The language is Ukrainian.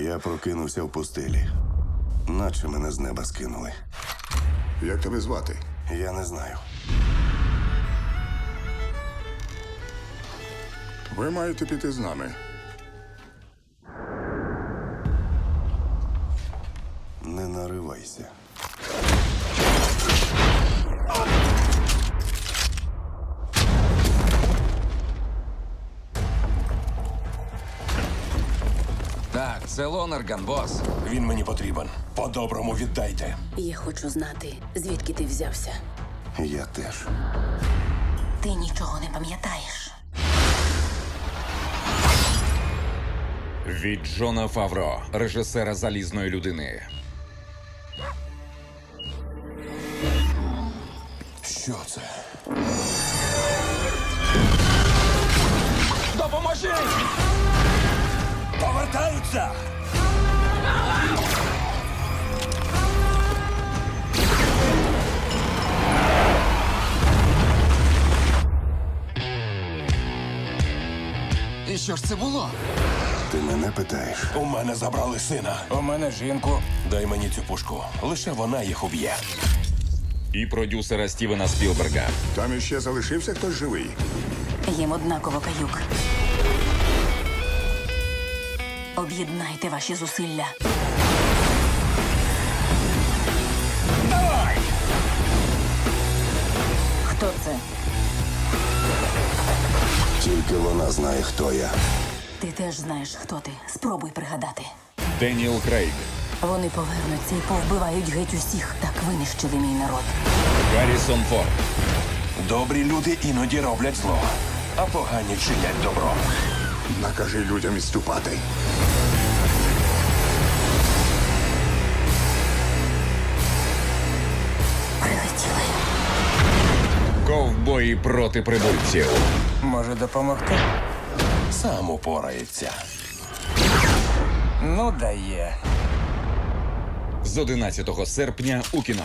Я прокинувся в пустелі. Наче мене з неба скинули. Як тебе звати? Я не знаю. Ви маєте піти з нами. Не наривайся. Так, це Лонерган, бос. Він мені потрібен. По-доброму віддайте. Я хочу знати, звідки ти взявся. Я теж. Ти нічого не пам'ятаєш. Від Джона Фавро, режисера залізної людини. Що це? Допоможіть! Повертаються! І що ж це було? Ти мене питаєш? У мене забрали сина. У мене жінку. Дай мені цю пушку. Лише вона їх уб'є. І продюсера Стівена Спілберга. Там іще залишився хтось живий. Їм однаково каюк. Об'єднайте ваші зусилля. Хто це? Тільки вона знає, хто я. Ти теж знаєш, хто ти. Спробуй пригадати. Деніел Крейг. Вони повернуться і повбивають геть усіх. Так винищили мій народ. Гаррісон Форд. Добрі люди іноді роблять зло, а погані чинять добро. Накажи людям відступати. Ковбої проти прибульців. Може допомогти? Сам упорається. Ну, дає. З 11 серпня у кіно.